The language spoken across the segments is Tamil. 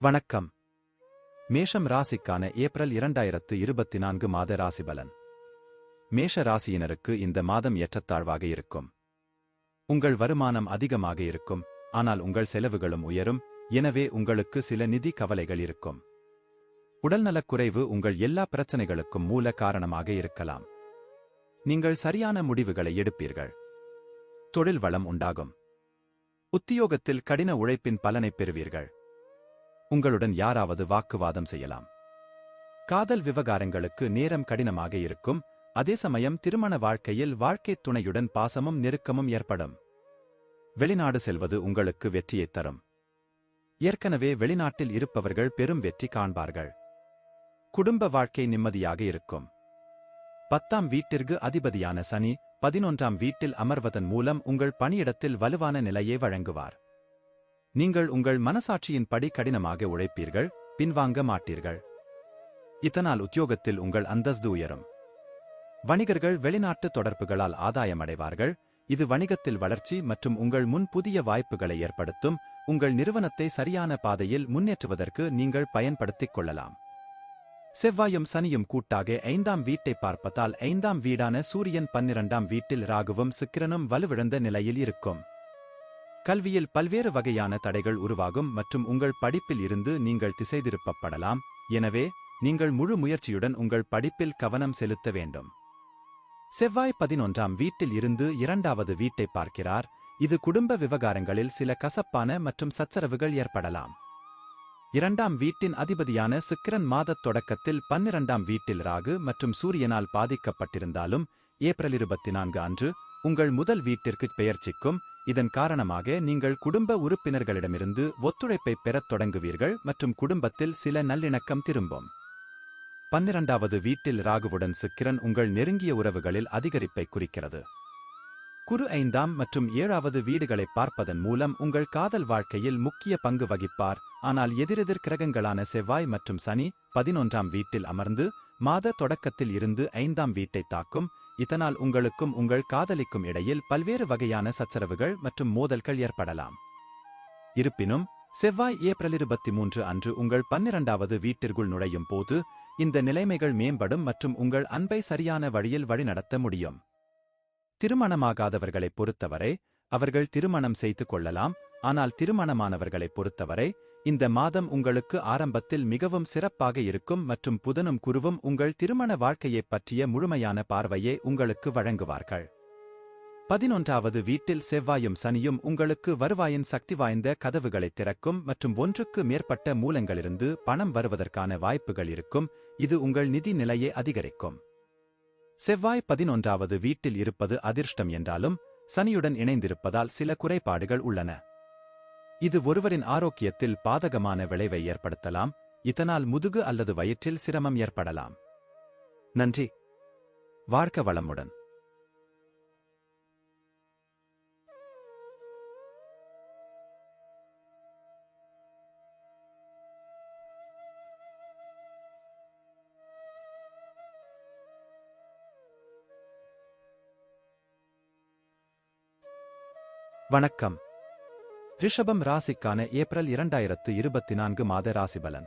வணக்கம். மேஷம் ராசிக்கான ஏப்ரல் இரண்டாயிரத்து இருபத்தி நான்கு மாத ராசி பலன் மேஷ ராசியினருக்கு இந்த மாதம் ஏற்றத்தாழ்வாக இருக்கும். உங்கள் வருமானம் அதிகமாக இருக்கும் ஆனால் உங்கள் செலவுகளும் உயரும் எனவே உங்களுக்கு சில நிதி கவலைகள் இருக்கும். உடல்நலக் குறைவு உங்கள் எல்லா பிரச்சனைகளுக்கும் மூல காரணமாக இருக்கலாம். நீங்கள் சரியான முடிவுகளை எடுப்பீர்கள். தொழில் வளம் உண்டாகும். உத்தியோகத்தில் கடின உழைப்பின் பலனைப் பெறுவீர்கள். உங்களுடன் யாராவது வாக்குவாதம் செய்யலாம். காதல் விவகாரங்களுக்கு நேரம் கடினமாக இருக்கும். அதே சமயம் திருமண வாழ்க்கையில் வாழ்க்கைத் துணையுடன் பாசமும் நெருக்கமும் ஏற்படும். வெளிநாடு செல்வது உங்களுக்கு வெற்றியைத் தரும். ஏற்கனவே வெளிநாட்டில் இருப்பவர்கள் பெரும் வெற்றி காண்பார்கள். குடும்ப வாழ்க்கை நிம்மதியாக இருக்கும். பத்தாம் வீட்டிற்கு அதிபதியான சனி பதினொன்றாம் வீட்டில் அமர்வதன் மூலம் உங்கள் பணியிடத்தில் வலுவான நிலையை வழங்குவார். நீங்கள் உங்கள் மனசாட்சியின் படி கடினமாக உழைப்பீர்கள் பின்வாங்க மாட்டீர்கள். இதனால் உத்தியோகத்தில் உங்கள் அந்தஸ்து உயரும். வணிகர்கள் வெளிநாட்டு தொடர்புகளால் ஆதாயமடைவார்கள். இது வணிகத்தில் வளர்ச்சி மற்றும் உங்கள் முன் புதிய வாய்ப்புகளை ஏற்படுத்தும். உங்கள் நிறுவனத்தை சரியான பாதையில் முன்னேற்றுவதற்கு நீங்கள் பயன்படுத்திக் கொள்ளலாம். செவ்வாயும் சனியும் கூட்டாக ஐந்தாம் வீட்டை பார்ப்பதால் ஐந்தாம் வீடான சூரியன் பன்னிரண்டாம் வீட்டில் ராகுவும் சுக்கிரனும் வலுவிழந்த நிலையில் இருக்கும். கல்வியில் பல்வேறு வகையான தடைகள் உருவாகும் மற்றும் உங்கள் படிப்பில் இருந்து நீங்கள் திசைதிருப்பப்படலாம். எனவே நீங்கள் முழு முயற்சியுடன் உங்கள் படிப்பில் கவனம் செலுத்த வேண்டும். செவ்வாய் பதினொன்றாம் வீட்டில் இருந்து இரண்டாவது வீட்டை பார்க்கிறார். இது குடும்ப விவகாரங்களில் சில கசப்பான மற்றும் சச்சரவுகள் ஏற்படலாம். இரண்டாம் வீட்டின் அதிபதியான சிக்கரன் மாதத் தொடக்கத்தில் பன்னிரண்டாம் வீட்டில் ராகு மற்றும் சூரியனால் பாதிக்கப்பட்டிருந்தாலும் ஏப்ரல் இருபத்தி நான்கு அன்று உங்கள் முதல் வீட்டிற்கு பெயர்ச்சிக்கும் இதன் காரணமாக நீங்கள் குடும்ப உறுப்பினர்களிடமிருந்து ஒத்துழைப்பை பெறத் தொடங்குவீர்கள் மற்றும் குடும்பத்தில் சில நல்லிணக்கம் திரும்பும். பன்னிரண்டாவது வீட்டில் ராகுவுடன் சுக்கிரன் உங்கள் நெருங்கிய உறவுகளில் அதிகரிப்பை குறிக்கிறது. குரு ஐந்தாம் மற்றும் ஏழாவது வீடுகளை பார்ப்பதன் மூலம் உங்கள் காதல் வாழ்க்கையில் முக்கிய பங்கு வகிப்பார். ஆனால் எதிரெதிர் கிரகங்களான செவ்வாய் மற்றும் சனி பதினொன்றாம் வீட்டில் அமர்ந்து மாத தொடக்கத்தில் இருந்து ஐந்தாம் வீட்டை தாக்கும் இதனால் உங்களுக்கும் உங்கள் காதலிக்கும் இடையில் பல்வேறு வகையான சச்சரவுகள் மற்றும் மோதல்கள் ஏற்படலாம். இருப்பினும் செவ்வாய் ஏப்ரல் இருபத்தி மூன்று அன்று உங்கள் பன்னிரண்டாவது வீட்டிற்குள் நுழையும் போது இந்த நிலைமைகள் மேம்படும் மற்றும் உங்கள் அன்பை சரியான வழியில் வழிநடத்த முடியும். திருமணமாகாதவர்களைப் பொறுத்தவரை அவர்கள் திருமணம் செய்து கொள்ளலாம் ஆனால் திருமணமானவர்களைப் பொறுத்தவரை இந்த மாதம் உங்களுக்கு ஆரம்பத்தில் மிகவும் சிறப்பாக இருக்கும் மற்றும் புதனும் குருவும் உங்கள் திருமண வாழ்க்கையைப் பற்றிய முழுமையான பார்வையை உங்களுக்கு வழங்குவார்கள். பதினொன்றாவது வீட்டில் செவ்வாயும் சனியும் உங்களுக்கு வருவாயின் சக்தி வாய்ந்த கதவுகளை திறக்கும் மற்றும் ஒன்றுக்கு மேற்பட்ட மூலங்களிலிருந்து பணம் வருவதற்கான வாய்ப்புகள் இருக்கும். இது உங்கள் நிதி நிலையை அதிகரிக்கும். செவ்வாய் பதினொன்றாவது வீட்டில் இருப்பது அதிர்ஷ்டம் என்றாலும் சனியுடன் இணைந்திருப்பதால் சில குறைபாடுகள் உள்ளன. இது ஒருவரின் ஆரோக்கியத்தில் பாதகமான விளைவை ஏற்படுத்தலாம் இதனால் முதுகு அல்லது வயிற்றில் சிரமம் ஏற்படலாம். நன்றி. வாழ்க்க வளமுடன். வணக்கம். ரிஷபம் ராசிக்கான ஏப்ரல் இரண்டாயிரத்து இருபத்தி நான்கு மாத ராசிபலன்.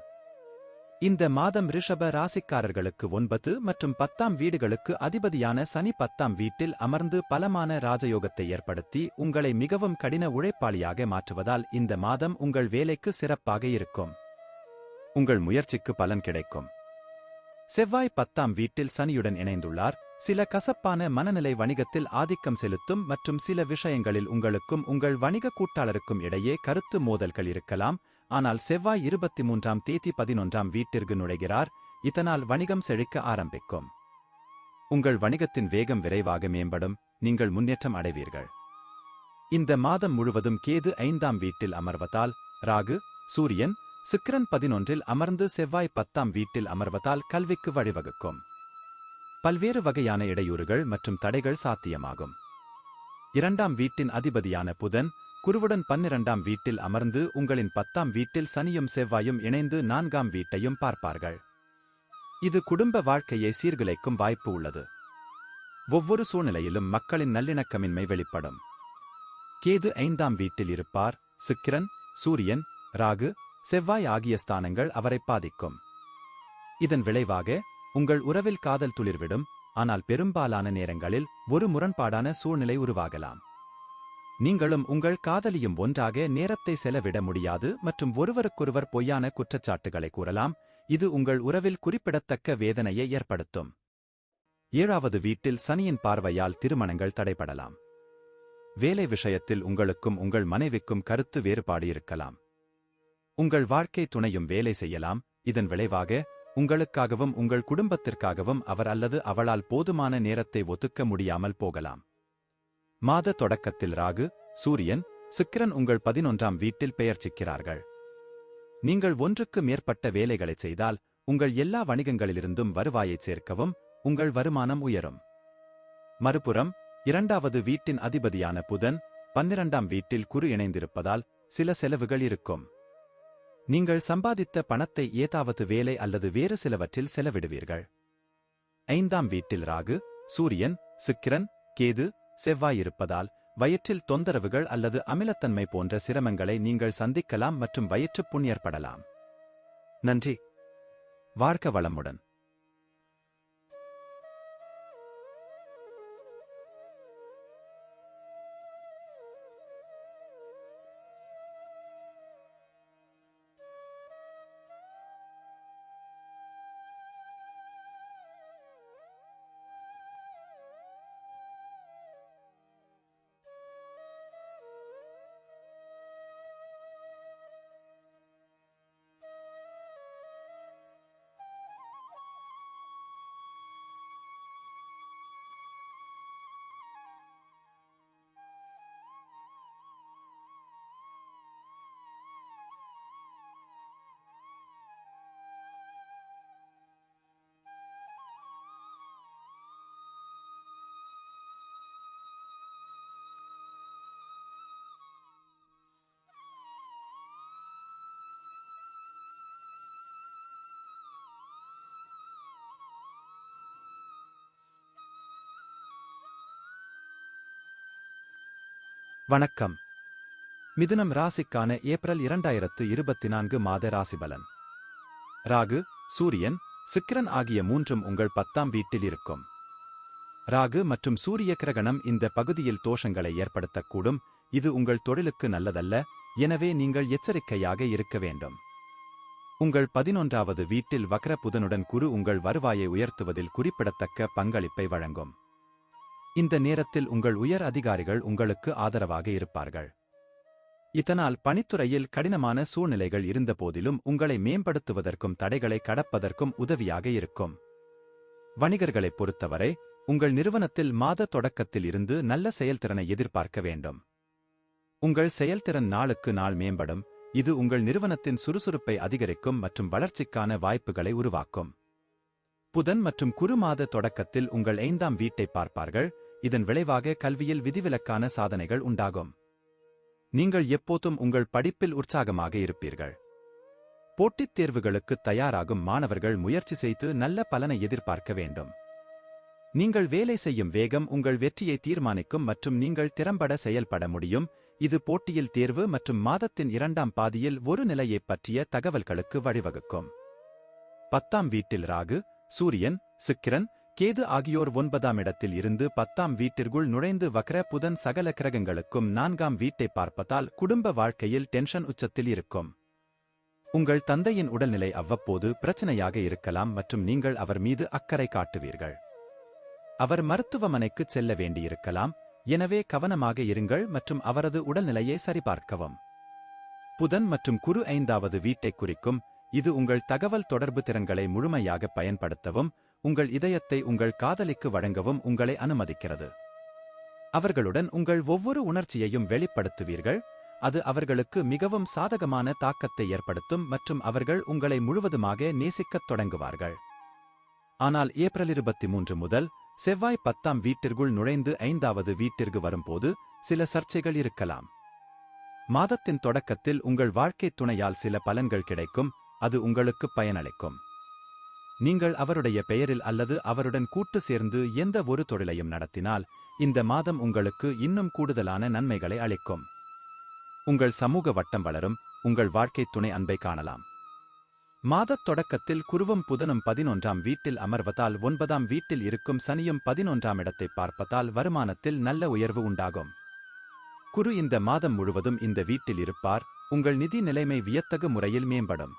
இந்த மாதம் ரிஷப ராசிக்காரர்களுக்கு ஒன்பது மற்றும் பத்தாம் வீடுகளுக்கு அதிபதியான சனி பத்தாம் வீட்டில் அமர்ந்து பலமான ராஜயோகத்தை ஏற்படுத்தி உங்களை மிகவும் கடின உழைப்பாளியாக மாற்றுவதால் இந்த மாதம் உங்கள் வேலைக்கு சிறப்பாக இருக்கும். உங்கள் முயற்சிக்கு பலன் கிடைக்கும். செவ்வாய் பத்தாம் வீட்டில் சனியுடன் இணைந்துள்ளார். சில கசப்பான மனநிலை வணிகத்தில் ஆதிக்கம் செலுத்தும் மற்றும் சில விஷயங்களில் உங்களுக்கும் உங்கள் வணிக கூட்டாளருக்கும் இடையே கருத்து மோதல்கள் இருக்கலாம். ஆனால் செவ்வாய் இருபத்தி மூன்றாம் தேதி பதினொன்றாம் வீட்டிற்கு நுழைகிறார். இதனால் வணிகம் செழிக்க ஆரம்பிக்கும். உங்கள் வணிகத்தின் வேகம் விரைவாக மேம்படும். நீங்கள் முன்னேற்றம் அடைவீர்கள். இந்த மாதம் முழுவதும் கேது ஐந்தாம் வீட்டில் அமர்வதால் ராகு சூரியன் சுக்கிரன் பதினொன்றில் அமர்ந்து செவ்வாய் பத்தாம் வீட்டில் அமர்வதால் கல்விக்கு வழிவகுக்கும். பல்வேறு வகையான இடையூறுகள் மற்றும் தடைகள் சாத்தியமாகும். இரண்டாம் வீட்டின் அதிபதியான புதன் குருவுடன் பன்னிரண்டாம் வீட்டில் அமர்ந்து உங்களின் பத்தாம் வீட்டில் சனியும் செவ்வாயும் இணைந்து நான்காம் வீட்டையும் பார்ப்பார்கள். இது குடும்ப வாழ்க்கையை சீர்குலைக்கும் வாய்ப்பு உள்ளது. ஒவ்வொரு சூழ்நிலையிலும் மக்களின் நல்லிணக்கமின்மை வெளிப்படும். கேது ஐந்தாம் வீட்டில் இருப்பார் சுக்கிரன் சூரியன் ராகு செவ்வாய் ஆகிய ஸ்தானங்கள் அவரை பாதிக்கும். இதன் விளைவாக உங்கள் உறவில் காதல் துளிர்விடும் ஆனால் பெரும்பாலான நேரங்களில் ஒரு முரண்பாடான சூழ்நிலை உருவாகலாம். நீங்களும் உங்கள் காதலியும் ஒன்றாக நேரத்தை செலவிட முடியாது மற்றும் ஒருவருக்கொருவர் பொய்யான குற்றச்சாட்டுகளை கூறலாம் இது உங்கள் உறவில் குறிப்பிடத்தக்க வேதனையை ஏற்படுத்தும். ஏழாவது வீட்டில் சனியின் பார்வையால் திருமணங்கள் தடைபடலாம். வேலை விஷயத்தில் உங்களுக்கும் உங்கள் மனைவிக்கும் கருத்து வேறுபாடு இருக்கலாம். உங்கள் வாழ்க்கை துணையும் வேலை செய்யலாம் இதன் விளைவாக உங்களுக்காகவும் உங்கள் குடும்பத்திற்காகவும் அவர் அல்லது அவளால் போதுமான நேரத்தை ஒதுக்க முடியாமல் போகலாம். மாத தொடக்கத்தில் ராகு சூரியன் சுக்கிரன் உங்கள் பதினொன்றாம் வீட்டில் பெயர்ச்சிக்கிறார்கள். நீங்கள் ஒன்றுக்கு மேற்பட்ட வேலைகளைச் செய்தால் உங்கள் எல்லா வணிகங்களிலிருந்தும் வருவாயைச் சேர்க்கவும் உங்கள் வருமானம் உயரும். மறுபுறம் இரண்டாவது வீட்டின் அதிபதியான புதன் பன்னிரண்டாம் வீட்டில் குறு இணைந்திருப்பதால் சில செலவுகள் இருக்கும். நீங்கள் சம்பாதித்த பணத்தை ஏதாவது வேலை அல்லது வேறு சிலவற்றில் செலவிடுவீர்கள். ஐந்தாம் வீட்டில் ராகு சூரியன் சுக்கிரன் கேது செவ்வாய் இருப்பதால் வயிற்றில் தொந்தரவுகள் அல்லது அமிலத்தன்மை போன்ற சிரமங்களை நீங்கள் சந்திக்கலாம் மற்றும் வயிற்றுப் புண்ணியற்படலாம் நன்றி. வாழ்க்க வளமுடன். வணக்கம். மிதுனம் ராசிக்கான ஏப்ரல் இரண்டாயிரத்து இருபத்தி நான்கு மாத ராசிபலன். ராகு சூரியன் சுக்கிரன் ஆகிய மூன்றும் உங்கள் பத்தாம் வீட்டில் இருக்கும். ராகு மற்றும் சூரிய கிரகணம் இந்த பகுதியில் தோஷங்களை ஏற்படுத்தக்கூடும். இது உங்கள் தொழிலுக்கு நல்லதல்ல. எனவே நீங்கள் எச்சரிக்கையாக இருக்க வேண்டும். உங்கள் பதினொன்றாவது வீட்டில் வக்ர புதனுடன் குரு உங்கள் வருவாயை உயர்த்துவதில் குறிப்பிடத்தக்க பங்களிப்பை வழங்கும். இந்த நேரத்தில் உங்கள் உயர் அதிகாரிகள் உங்களுக்கு ஆதரவாக இருப்பார்கள். இதனால் பணித்துறையில் கடினமான சூழ்நிலைகள் இருந்தபோதிலும் உங்களை மேம்படுத்துவதற்கும் தடைகளை கடப்பதற்கும் உதவியாக இருக்கும். வணிகர்களைப் பொறுத்தவரை உங்கள் நிறுவனத்தில் மாத தொடக்கத்தில் இருந்து நல்ல செயல்திறனை எதிர்பார்க்க வேண்டும். உங்கள் செயல்திறன் நாளுக்கு நாள் மேம்படும் இது உங்கள் நிறுவனத்தின் சுறுசுறுப்பை அதிகரிக்கும் மற்றும் வளர்ச்சிக்கான வாய்ப்புகளை உருவாக்கும். புதன் மற்றும் குறு மாத தொடக்கத்தில் உங்கள் ஐந்தாம் வீட்டை பார்ப்பார்கள் இதன் விளைவாக கல்வியில் விதிவிலக்கான சாதனைகள் உண்டாகும். நீங்கள் எப்போதும் உங்கள் படிப்பில் உற்சாகமாக இருப்பீர்கள். போட்டித் தேர்வுகளுக்கு தயாராகும் மாணவர்கள் முயற்சி செய்து நல்ல பலனை எதிர்பார்க்க வேண்டும். நீங்கள் வேலை செய்யும் வேகம் உங்கள் வெற்றியை தீர்மானிக்கும் மற்றும் நீங்கள் திறம்பட செயல்பட முடியும். இது போட்டியில் தேர்வு மற்றும் மாதத்தின் இரண்டாம் பாதியில் ஒரு நிலையைப் பற்றிய தகவல்களுக்கு வழிவகுக்கும். பத்தாம் வீட்டில் ராகு சூரியன் சுக்கிரன் கேது ஆகியோர் ஒன்பதாம் இடத்தில் இருந்து பத்தாம் வீட்டிற்குள் நுழைந்து வக்ர புதன் சகல கிரகங்களுக்கும் நான்காம் வீட்டை பார்ப்பதால் குடும்ப வாழ்க்கையில் டென்ஷன் உச்சத்தில் இருக்கும். உங்கள் தந்தையின் உடல்நிலை அவ்வப்போது பிரச்சனையாக இருக்கலாம் மற்றும் நீங்கள் அவர் மீது அக்கறை காட்டுவீர்கள். அவர் மருத்துவமனைக்கு செல்ல வேண்டியிருக்கலாம். எனவே கவனமாக இருங்கள் மற்றும் அவரது உடல்நிலையை சரிபார்க்கவும். புதன் மற்றும் குரு ஐந்தாவது வீட்டை குறிக்கும். இது உங்கள் தகவல் தொடர்பு திறன்களை முழுமையாக பயன்படுத்தவும். உங்கள் இதயத்தை உங்கள் காதலிக்கு வழங்கவும் உங்களை அனுமதிக்கிறது. அவர்களுடன் உங்கள் ஒவ்வொரு உணர்ச்சியையும் வெளிப்படுத்துவீர்கள். அது அவர்களுக்கு மிகவும் சாதகமான தாக்கத்தை ஏற்படுத்தும் மற்றும் அவர்கள் உங்களை முழுவதுமாக நேசிக்கத் தொடங்குவார்கள். ஆனால் ஏப்ரல் இருபத்தி மூன்று முதல் செவ்வாய் பத்தாம் வீட்டிற்குள் நுழைந்து ஐந்தாவது வீட்டிற்கு வரும்போது சில சர்ச்சைகள் இருக்கலாம். மாதத்தின் தொடக்கத்தில் உங்கள் வாழ்க்கைத் துணையால் சில பலன்கள் கிடைக்கும். அது உங்களுக்கு பயனளிக்கும். நீங்கள் அவருடைய பெயரில் அல்லது அவருடன் கூட்டு சேர்ந்து எந்த ஒரு தொழிலையும் நடத்தினால் இந்த மாதம் உங்களுக்கு இன்னும் கூடுதலான நன்மைகளை அளிக்கும். உங்கள் சமூக வட்டம் வளரும் உங்கள் வாழ்க்கை துணை அன்பை காணலாம். மாதத் தொடக்கத்தில் குருவம் புதனும் பதினொன்றாம் வீட்டில் அமர்வதால் ஒன்பதாம் வீட்டில் இருக்கும் சனியும் பதினொன்றாம் இடத்தை பார்ப்பதால் வருமானத்தில் நல்ல உயர்வு உண்டாகும். குரு இந்த மாதம் முழுவதும் இந்த வீட்டில் இருப்பார் உங்கள் நிதி நிலைமை வியத்தகு முறையில் மேம்படும்.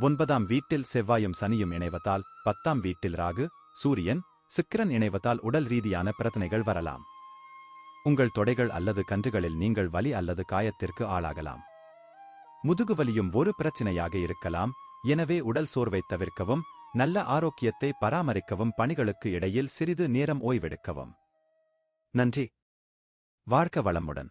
ஒன்பதாம் வீட்டில் செவ்வாயும் சனியும் இணைவதால் பத்தாம் வீட்டில் ராகு சூரியன் சுக்கிரன் இணைவதால் உடல் ரீதியான பிரச்சனைகள் வரலாம். உங்கள் தொடைகள் அல்லது கன்றுகளில் நீங்கள் வலி அல்லது காயத்திற்கு ஆளாகலாம். முதுகுவலியும் ஒரு பிரச்சினையாக இருக்கலாம். எனவே உடல் சோர்வை தவிர்க்கவும் நல்ல ஆரோக்கியத்தை பராமரிக்கவும் பணிகளுக்கு இடையில் சிறிது நேரம் ஓய்வெடுக்கவும். நன்றி. வாழ்க்க வளமுடன்.